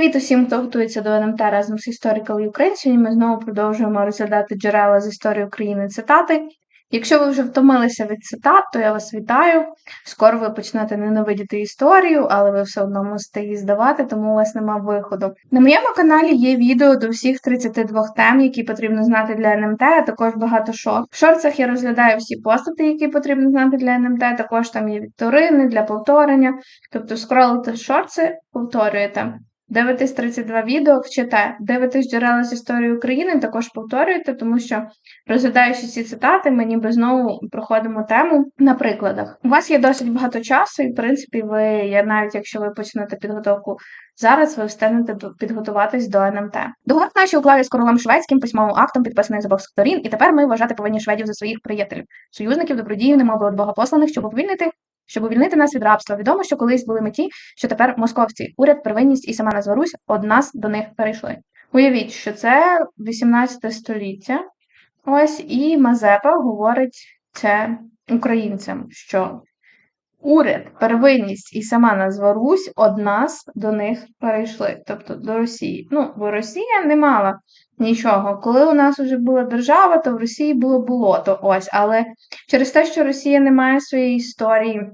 Привіт усім, хто готується до НМТ разом з Ukraine. Сьогодні ми знову продовжуємо розглядати джерела з історії України цитати. Якщо ви вже втомилися від цитат, то я вас вітаю. Скоро ви почнете ненавидіти історію, але ви все одно мусите її здавати, тому у вас нема виходу. На моєму каналі є відео до всіх 32 тем, які потрібно знати для НМТ, а також багато шорт. В шорцах я розглядаю всі постати, які потрібно знати для НМТ. Також там є вікторини для повторення. Тобто скролите шорти, повторюєте. Дивитесь 32 відео, вчите, дивитесь джерела з історії України, також повторюєте, тому що розглядаючи ці цитати, ми ніби знову проходимо тему на прикладах. У вас є досить багато часу, і в принципі, ви, навіть якщо ви почнете підготовку зараз, ви встигнете підготуватись до НМТ. Договор наші уклали з королем шведським письмовим актом, підписаний з обох сторін, і тепер ми вважати повинні шведів за своїх приятелів, союзників, добродіїв, немов від богопосланих, щоб обвільнити щоб увільнити нас від рабства. Відомо, що колись були меті, що тепер московці, уряд, первинність і сама назва Русь од нас до них перейшли. Уявіть, що це 18 століття. Ось і Мазепа говорить це українцям, що уряд, первинність і сама назва Русь од нас до них перейшли, тобто до Росії. Ну, бо Росія не мала нічого. Коли у нас вже була держава, то в Росії було болото. Ось, але через те, що Росія не має своєї історії.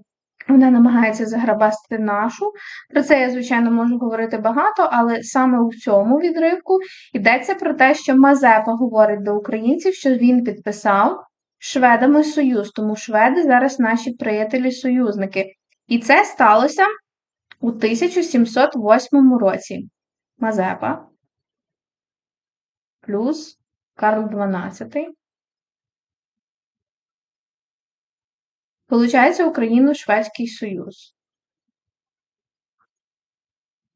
Вона намагається заграбасти нашу. Про це я, звичайно, можу говорити багато, але саме у цьому відривку йдеться про те, що Мазепа говорить до українців, що він підписав шведами союз, тому шведи зараз наші приятелі-союзники. І це сталося у 1708 році. Мазепа плюс Карл XII Получається Україно-Шведський Союз.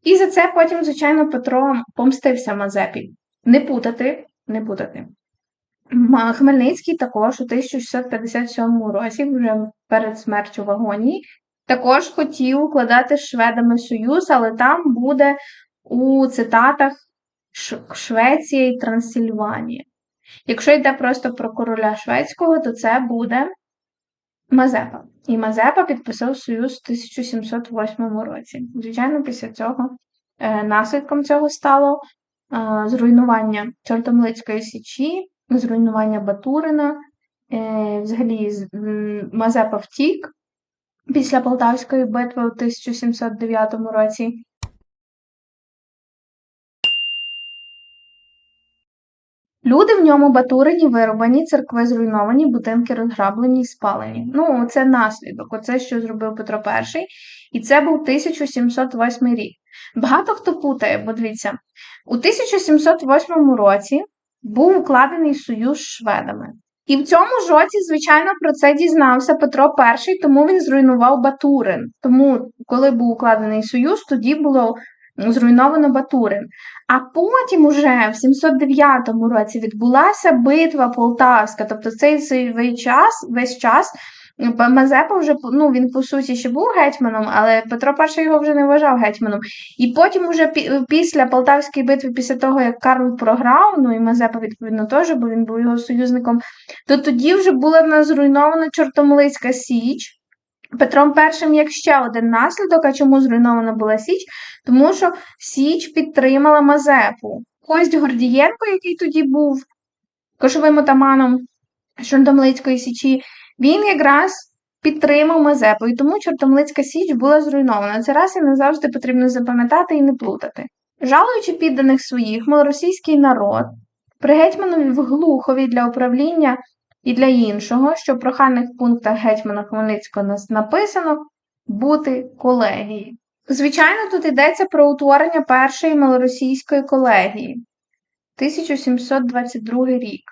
І за це потім, звичайно, Петро помстився Мазепі. Не путати, не путати. Хмельницький також у 1657 році, вже перед смертю в агонії, також хотів укладати з шведами союз, але там буде у цитатах Швеція і Трансильванія. Якщо йде просто про короля шведського, то це буде Мазепа. І Мазепа підписав союз у 1708 році. Звичайно, після цього е, наслідком цього стало е, зруйнування Чортомлицької січі, зруйнування Батурина. Е, взагалі, Мазепа втік після Полтавської битви у 1709 році. Люди в ньому батурені, вирубані, церкви зруйновані, будинки розграблені і спалені. Ну, це наслідок, оце, що зробив Петро І, і це був 1708 рік. Багато хто путає, бо дивіться, у 1708 році був укладений союз з шведами. І в цьому ж році, звичайно, про це дізнався Петро І, тому він зруйнував Батурин. Тому, коли був укладений союз, тоді було зруйновано Батурин. А потім, уже в 709 році, відбулася битва Полтавська. Тобто цей весь час, весь час Мазепа вже ну, він по суті ще був гетьманом, але Петро І його вже не вважав гетьманом. І потім, уже після Полтавської битви, після того, як Карл програв, ну і Мазепа, відповідно, теж, бо він був його союзником, то тоді вже була зруйнована Чортомлицька Січ. Петром І як ще один наслідок, а чому зруйнована була Січ? Тому що Січ підтримала Мазепу. Кость Гордієнко, який тоді був кошовим отаманом Чортомлицької Січі, він якраз підтримав Мазепу, і тому Чортомлицька Січ була зруйнована. Це раз і не завжди потрібно запам'ятати і не плутати. Жалуючи підданих своїх, малоросійський народ при гетьманові в Глухові для управління і для іншого, що в прохальних пунктах гетьмана Хмельницького написано бути колегією. Звичайно, тут йдеться про утворення першої малоросійської колегії 1722 рік,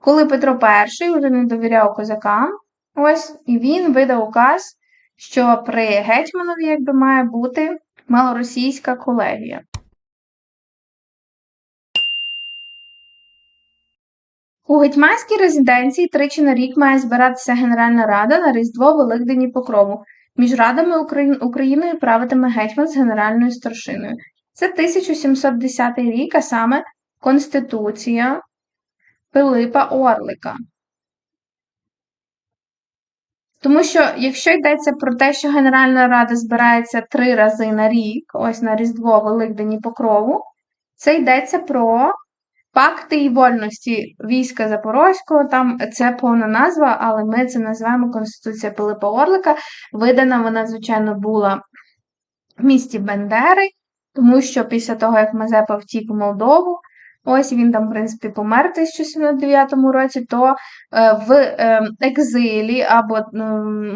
коли Петро І вже не довіряв козакам, ось, і він видав указ, що при гетьманові якби має бути малоросійська колегія. У гетьманській резиденції тричі на рік має збиратися Генеральна Рада на Різдво Великдень і Покрову. Між радами Україною правитиме гетьман з генеральною старшиною. Це 1710 рік, а саме Конституція Пилипа Орлика. Тому що, якщо йдеться про те, що Генеральна Рада збирається три рази на рік, ось на Різдво, Великдень і Покрову, це йдеться про пакти і вольності війська Запорозького. Там це повна назва, але ми це називаємо Конституція Пилипа Орлика. Видана вона, звичайно, була в місті Бендери, тому що після того, як Мазепа втік у Молдову, ось він там, в принципі, помер в 1709 році, то е, в е, екзилі, або,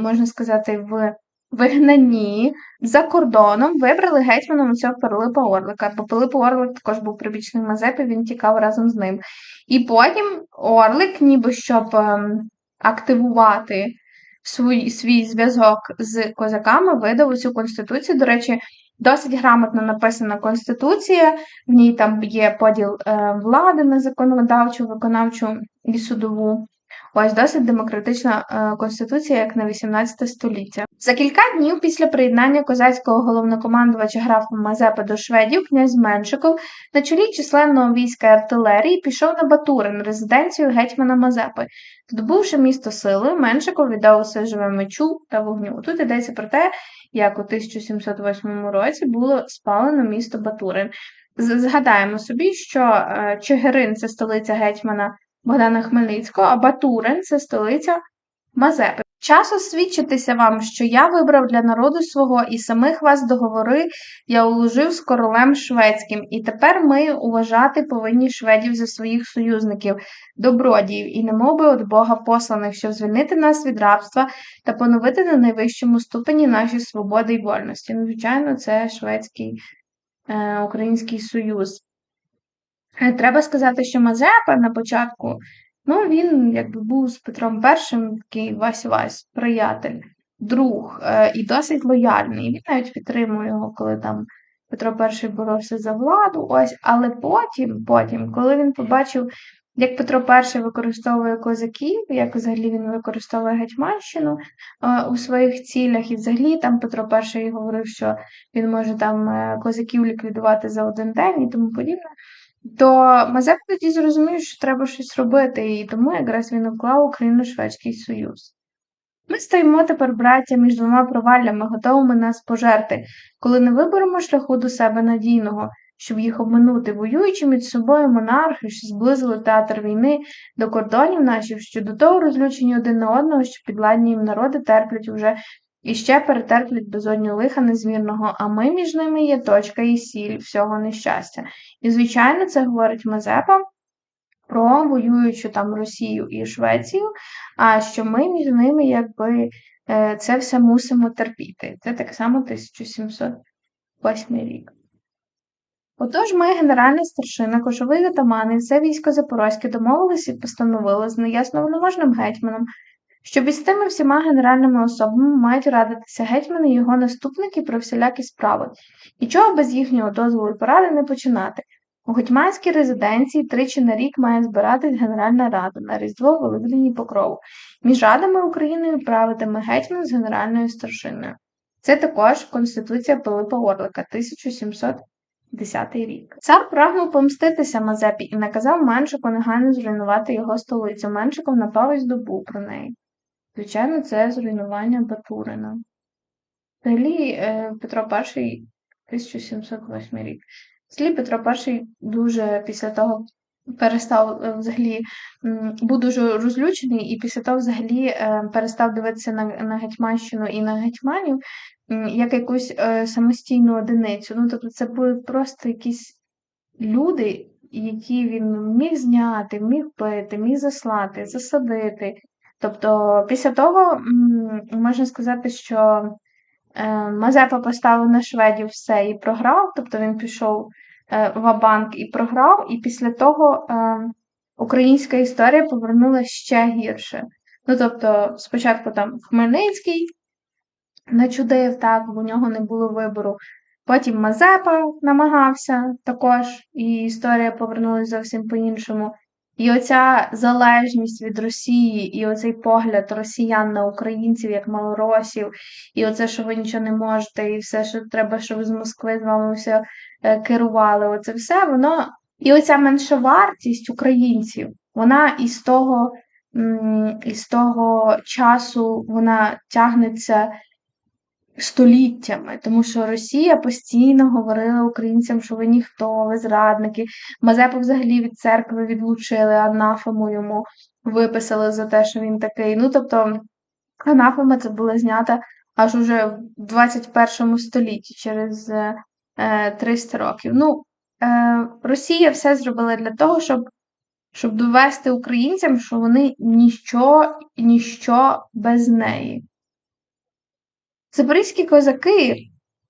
можна сказати, в вигнанні за кордоном вибрали гетьманом цього Пилипа Орлика. Бо Пилип Орлик також був прибічним Мазепи, він тікав разом з ним. І потім Орлик, ніби щоб ем, активувати свій, свій зв'язок з козаками, видав цю конституцію. До речі, досить грамотно написана конституція. В ній там є поділ е, влади на законодавчу, виконавчу і судову. Ось досить демократична е, конституція, як на 18 століття. За кілька днів після приєднання козацького головнокомандувача графа Мазепи до шведів, князь Меншиков на чолі численного війська артилерії пішов на Батурин, резиденцію гетьмана Мазепи. Здобувши місто сили, Меншиков віддав усе живе мечу та вогню. Тут йдеться про те, як у 1708 році було спалено місто Батурин. Згадаємо собі, що е, Чигирин це столиця гетьмана Богдана Хмельницького, а Батурин це столиця Мазепи. Час освідчитися вам, що я вибрав для народу свого і самих вас договори я уложив з королем шведським, і тепер ми уважати повинні шведів за своїх союзників, добродіїв, і немов би від Бога посланих, щоб звільнити нас від рабства та поновити на найвищому ступені наші свободи і вольності. Ну, звичайно, це Шведський е, Український Союз. Е, треба сказати, що Мазепа на початку, ну, він якби був з Петром І, такий Вась-Вась, приятель, друг е, і досить лояльний. Він навіть підтримує його, коли там Петро І боровся за владу. ось, Але потім, потім, коли він побачив, як Петро І використовує козаків, як взагалі він використовує Гетьманщину е, у своїх цілях, і взагалі там Петро І говорив, що він може там козаків ліквідувати за один день і тому подібне то Мазепа тоді зрозумів, що треба щось робити, і тому якраз він уклав Україно-Шведський Союз. Ми стоїмо тепер, браття, між двома проваллями, готовими нас пожерти, коли не виберемо шляху до себе надійного, щоб їх обминути, воюючи між собою монархи, що зблизили театр війни до кордонів наших, що до того розлючені один на одного, що підладні їм народи терплять уже і ще перетерплять безодню лиха незмірного, а ми між ними є точка і сіль всього нещастя. І, звичайно, це говорить Мазепа про воюючу там Росію і Швецію, а що ми між ними якби е, це все мусимо терпіти. Це так само 1708 рік. Отож ми, генеральний старшина, кошовий атамани, все військо Запорозьке домовилися і постановили з неясновноважним гетьманом що із тими всіма генеральними особами мають радитися гетьмани і його наступники про всілякі справи, нічого без їхнього дозволу і поради не починати. У гетьманській резиденції тричі на рік має збиратись Генеральна Рада на Різдво Великдень і Покрову. Між радами України правитиме гетьман з генеральною старшиною. Це також Конституція Пилипа Орлика 1710 рік. Цар прагнув помститися Мазепі і наказав Меншику негайно зруйнувати його столицю. Меншиков напав і здобув про неї. Звичайно, це зруйнування Батурина. Взагалі, е, Петро І 1708 рік. Взагалі Петро І дуже після того перестав е, взагалі був дуже розлючений, і після того взагалі е, перестав дивитися на на Гетьманщину і на гетьманів як якусь самостійну одиницю. Ну, тобто, це були просто якісь люди, які він міг зняти, міг пити, міг заслати, засадити. Тобто, після того можна сказати, що е, Мазепа поставив на шведів все і програв, тобто він пішов е, в Абанк і програв, і після того е, українська історія повернулася ще гірше. Ну, тобто, спочатку там Хмельницький начудив, так, бо у нього не було вибору. Потім Мазепа намагався також, і історія повернулася зовсім по-іншому. І оця залежність від Росії, і оцей погляд росіян на українців як малоросів, і оце, що ви нічого не можете, і все, що треба, щоб з Москви з вами все е, керували. Оце все воно. І оця меншовартість українців, вона із того м, і з того часу вона тягнеться століттями, тому що Росія постійно говорила українцям, що ви ніхто, ви зрадники. Мазепу взагалі від церкви відлучили, анафему йому виписали за те, що він такий. Ну, тобто, анафема це була знята аж уже в 21 столітті, через е, 300 років. Ну, е, Росія все зробила для того, щоб щоб довести українцям, що вони ніщо ніщо без неї. Запорізькі козаки,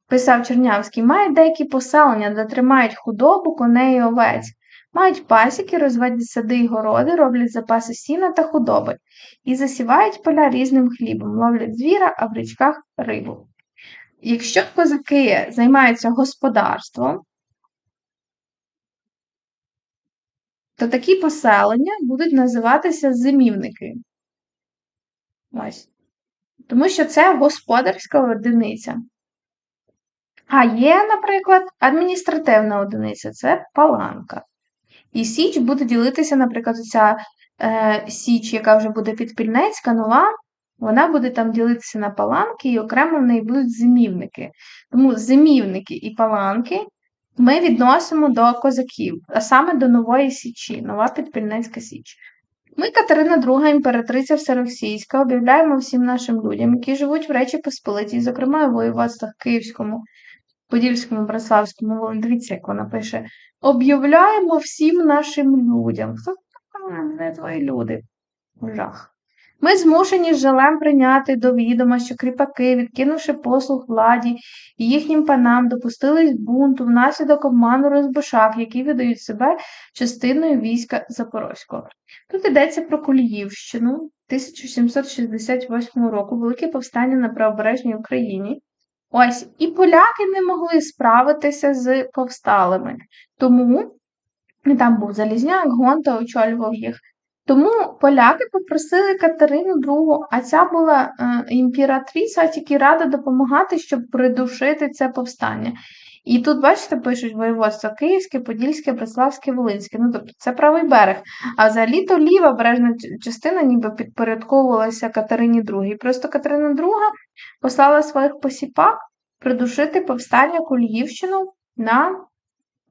писав Чернявський, мають деякі поселення, де тримають худобу, коней і овець, мають пасіки, розводять сади й городи, роблять запаси сіна та худоби і засівають поля різним хлібом, ловлять звіра, а в річках рибу. Якщо козаки займаються господарством, то такі поселення будуть називатися зимівники. Ось. Тому що це господарська одиниця. А є, наприклад, адміністративна одиниця це паланка. І Січ буде ділитися, наприклад, ця е, Січ, яка вже буде підпільнецька, нова, вона буде там ділитися на паланки, і окремо в неї будуть зимівники. Тому зимівники і паланки ми відносимо до козаків, а саме до Нової Січі, нова підпільнецька Січ. Ми, Катерина II, імператриця Всеросійська, об'являємо всім нашим людям, які живуть в Речі Посполитій, зокрема у воєводствах Київському, Подільському, Браславському, Дивіться, як вона пише: об'являємо всім нашим людям. Хто не твої люди? Жах. Ми змушені з жалем прийняти до відома, що кріпаки, відкинувши послуг владі і їхнім панам, допустились бунту внаслідок обману розбишак, які видають себе частиною війська Запорозького. Тут йдеться про Куліївщину 1768 року, велике повстання на правобережній Україні. Ось, і поляки не могли справитися з повсталими. Тому там був Залізняк, Гонта очолював їх. Тому поляки попросили Катерину II, а ця була е, імператриця, тільки рада допомагати, щоб придушити це повстання. І тут, бачите, пишуть воєводство Київське, Подільське, Бреславське, Волинське. Ну, тобто це правий берег. А взагалі то ліва бережна частина ніби підпорядковувалася Катерині II. Просто Катерина II послала своїх посіпак придушити повстання Куліївщину на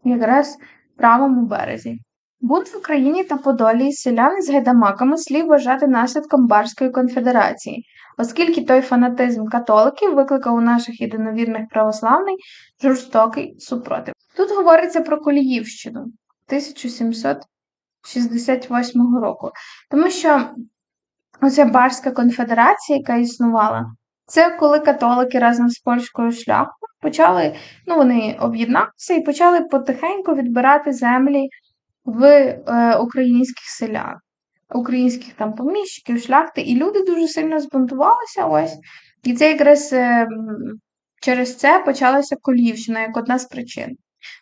якраз правому березі. Бунт в Україні та Подолі селяни з гайдамаками слід вважати наслідком Барської конфедерації, оскільки той фанатизм католиків викликав у наших єдиновірних православний жорстокий супротив. Тут говориться про Коліївщину 1768 року, тому що оця Барська конфедерація, яка існувала, це коли католики разом з польською шляхою почали, ну вони об'єдналися і почали потихеньку відбирати землі в е, українських селян, українських там поміщиків, шляхти, і люди дуже сильно збунтувалися ось. І це якраз е, через це почалася Колівщина як одна з причин.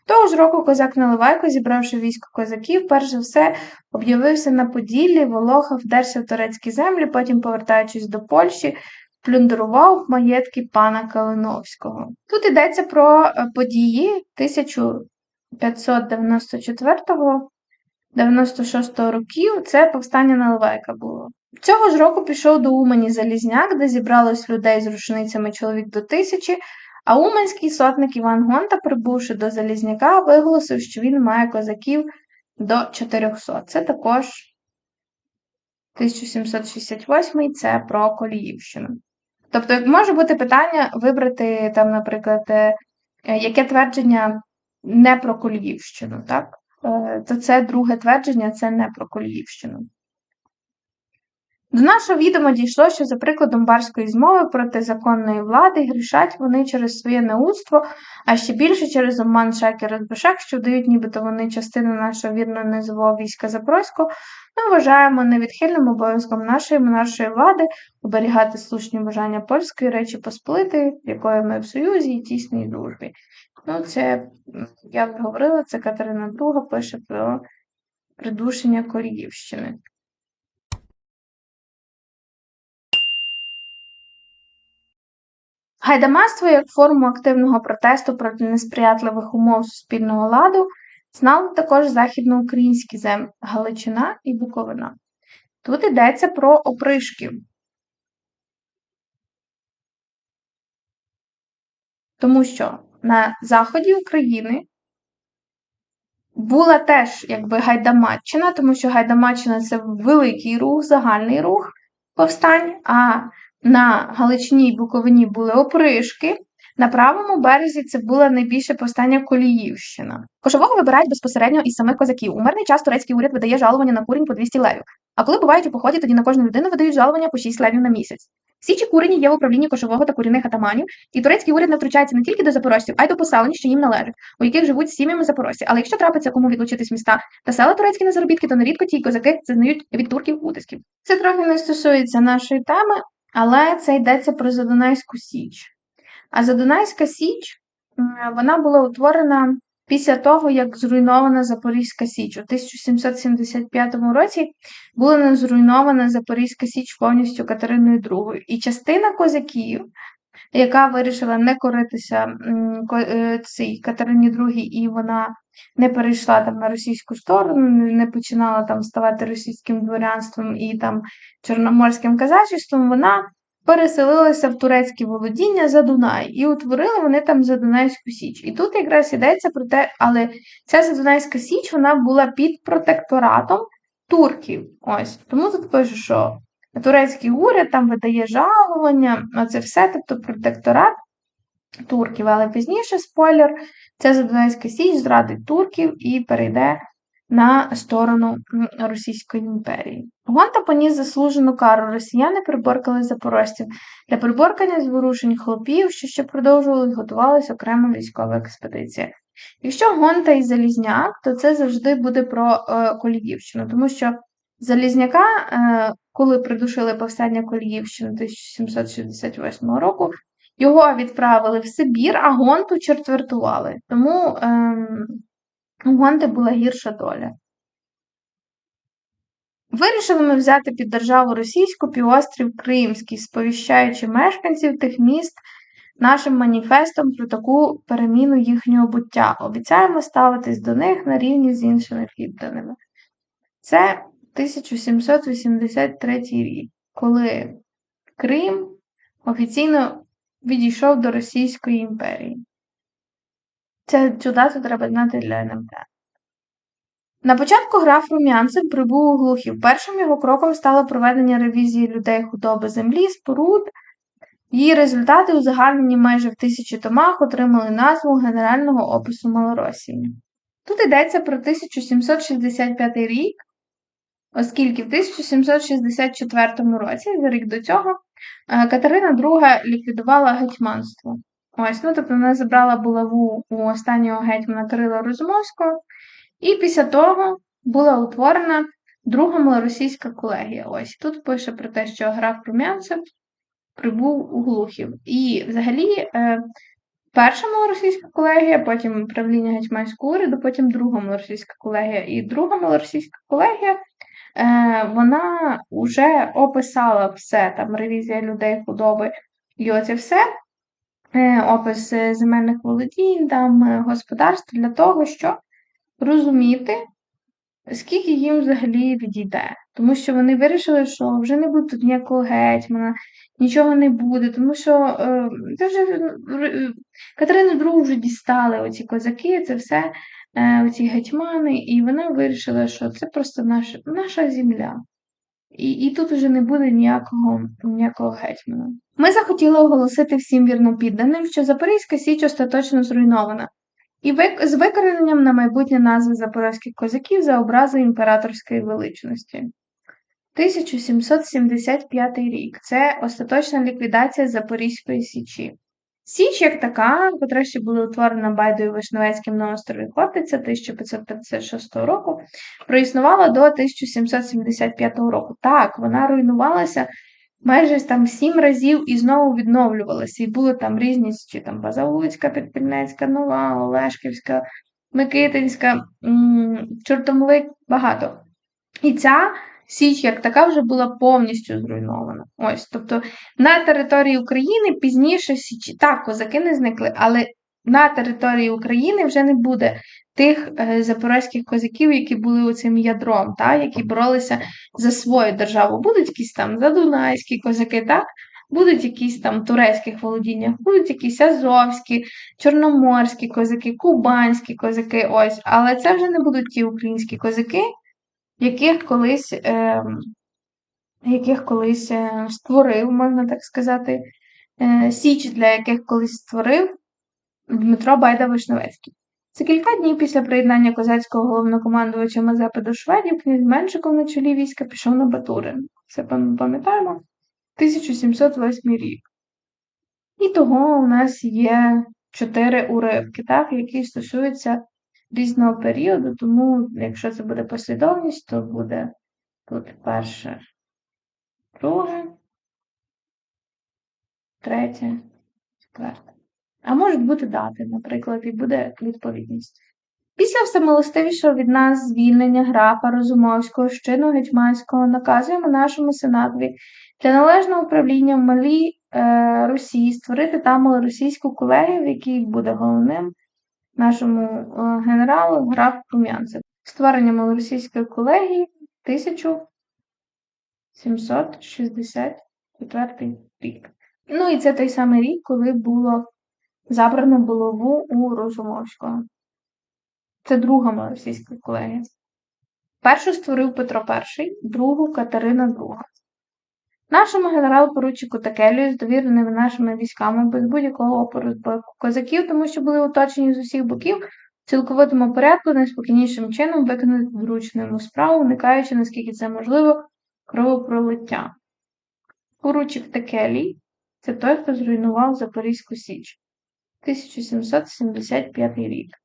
Того ж року козак Наливайко, зібравши військо козаків, перш за все об'явився на Поділлі, Волоха вдерся в турецькі землі, потім, повертаючись до Польщі, плюндрував маєтки пана Калиновського. Тут йдеться про е, події 1594 96-го років це повстання Наливайка було. Цього ж року пішов до Умані Залізняк, де зібралось людей з рушницями чоловік до тисячі, а Уманський сотник Іван Гонта, прибувши до Залізняка, виголосив, що він має козаків до 400. Це також 1768 це про Коліївщину. Тобто, може бути питання вибрати, там, наприклад, е, яке твердження не про Коліївщину, так? Е, то це друге твердження це не про Коліївщину. До нашого відома дійшло, що за прикладом барської змови проти законної влади грішать вони через своє неудство, а ще більше через обман шаки розбишак, що вдають, нібито вони частину нашого вірного низового війська Запорозького, ми вважаємо невідхильним обов'язком нашої монаршої влади оберігати слушні бажання польської речі Посполитої, якою ми в союзі і тісній дружбі. Ну, це, я вже говорила, це Катерина II пише про придушення Коріївщини. Гайдамацтво як форму активного протесту проти несприятливих умов суспільного ладу знали також західноукраїнські землі Галичина і Буковина. Тут йдеться про опришків. Тому що на заході України була теж якби Гайдамаччина, тому що Гайдамаччина це великий рух, загальний рух повстань, а на Галичині і Буковині були опришки. На правому березі це було найбільше повстання Коліївщина. Кошового вибирають безпосередньо із самих козаків. У мирний час турецький уряд видає жалування на курінь по 200 левів. А коли бувають у поході, тоді на кожну людину видають жалування по 6 левів на місяць. Січі курені є в управлінні кошового та курінних атаманів, і турецький уряд не втручається не тільки до запорожців, а й до поселень, що їм належать, у яких живуть сім'ями запорожці. Але якщо трапиться кому відлучитись міста та села турецькі на заробітки, то нерідко ті козаки зазнають від турків утисків. Це трохи не стосується нашої теми, але це йдеться про Задунайську Січ. А Задунайська Січ вона була утворена після того, як зруйнована Запорізька Січ. У 1775 році була зруйнована Запорізька Січ повністю Катериною II. І частина козаків, яка вирішила не коритися е, цій Катерині II, і вона не перейшла там на російську сторону, не починала там ставати російським дворянством і там чорноморським казачеством, вона переселилися в турецькі володіння за Дунай, і утворили вони там Задунайську Січ. І тут якраз йдеться про те, але ця Задунайська Січ вона була під протекторатом турків. Ось Тому тут пише, що турецький уряд там видає жалування, оце все, тобто протекторат турків. Але пізніше спойлер, ця Задунайська Січ зрадить турків і перейде на сторону Російської імперії. Гонта поніс заслужену кару. Росіяни приборкали запорожців. Для приборкання зворушень хлопів, що ще продовжували, готувалася окрема військова експедиція. Якщо Гонта і Залізняк, то це завжди буде про е, Коліївщину, тому що Залізняка, е, коли придушили повстання Коліївщини 1768 року, його відправили в Сибір, а Гонту четвертували. Тому. Е, у Гонти була гірша доля. Вирішили ми взяти під державу російську півострів Кримський, сповіщаючи мешканців тих міст нашим маніфестом про таку переміну їхнього буття. Обіцяємо ставитись до них на рівні з іншими підданими. Це 1783 рік, коли Крим офіційно відійшов до Російської імперії. Це цю дату треба знати для НМТ. На початку граф Рум'янцев прибув у Глухів. Першим його кроком стало проведення ревізії людей худоби землі, споруд. Її результати, узагальнені майже в тисячі томах, отримали назву Генерального опису Малоросії. Тут йдеться про 1765 рік, оскільки в 1764 році, за рік до цього, е, Катерина II ліквідувала гетьманство. Ось, ну, тобто вона забрала булаву у останнього гетьмана Кирила Розумовського, і після того була утворена друга малоросійська колегія. Ось тут пише про те, що граф Румянцев прибув у Глухів. І взагалі е, перша малоросійська колегія, потім правління гетьманського уряду, потім друга малоросійська колегія. І друга малоросійська колегія. Е, вона вже описала все, там ревізія людей худоби і оце все. Е, опис земельних володінь, там е, господарств для того, щоб розуміти, скільки їм взагалі відійде. Тому що вони вирішили, що вже не буде тут ніякого гетьмана, нічого не буде, тому що це вже Катерину II вже дістали оці козаки, це все оці гетьмани, і вона вирішила, що це просто наша, наша земля. І і тут вже не буде ніякого ніякого гетьмана. Ми захотіли оголосити всім вірнопідданим, що Запорізька Січ остаточно зруйнована, і з викорененням на майбутнє назви запорозьких козаків за образи імператорської величності. 1775 рік це остаточна ліквідація Запорізької Січі. Січ, як така, ще була утворена Байдою Вишневецьким на острові Хортиця 1556 року, проіснувала до 1775 року. Так, вона руйнувалася майже там сім разів і знову відновлювалася. І були там різні чи там Базалуцька, Підпільнецька, Нова, Олешківська, Микитинська, Чортомлик, багато. І ця Січ як така вже була повністю зруйнована. Ось, тобто на території України пізніше Січі, так, козаки не зникли, але на території України вже не буде тих е, запорозьких козаків, які були оцим ядром, та, які боролися за свою державу. Будуть якісь там задунайські козаки, так? Будуть якісь там турецьких володіннях, будуть якісь азовські, чорноморські козаки, кубанські козаки, ось, але це вже не будуть ті українські козаки, яких колись, е, яких колись створив, можна так сказати, е, Січ, для яких колись створив Дмитро Байда Вишневецький. За кілька днів після приєднання козацького головнокомандувача Мазепи до шведів князь Меншиков на чолі війська пішов на Батурин. Це ми пам'ятаємо 1708 рік. І того у нас є чотири уривки, так, які стосуються різного періоду, тому, якщо це буде послідовність, то буде тут перше, друге, третє, четверте. А можуть бути дати, наприклад, і буде відповідність. Після всемилостивішого від нас звільнення графа Розумовського з чину гетьманського наказуємо нашому сенатові для належного управління в Малій е, Росії створити там малоросійську колегію, в якій буде головним нашому е, генералу граф Рум'янцев. Створення малоросійської колегії 1764 рік. Ну і це той самий рік, коли було забрано булаву у Розумовського. Це друга малоросійська колегія. Першу створив Петро І, другу Катерина II. Нашому генерал-поручику Такелію довіреними нашими військами без будь-якого опору з боку козаків, тому що були оточені з усіх боків, в цілковитому порядку найспокійнішим чином виконати зручну йому справу, уникаючи, наскільки це можливо, кровопролиття. Поручик Такелій це той, хто зруйнував Запорізьку Січ. 1775 рік.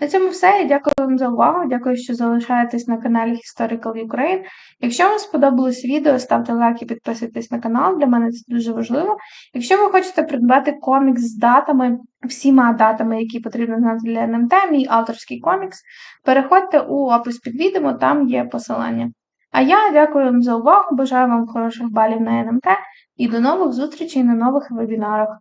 На цьому все. Дякую вам за увагу. Дякую, що залишаєтесь на каналі Historical Ukraine. Якщо вам сподобалось відео, ставте лайк і підписуйтесь на канал. Для мене це дуже важливо. Якщо ви хочете придбати комікс з датами, всіма датами, які потрібно знати для НМТ, мій авторський комікс, переходьте у опис під відео, там є посилання. А я дякую вам за увагу, бажаю вам хороших балів на НМТ і до нових зустрічей на нових вебінарах.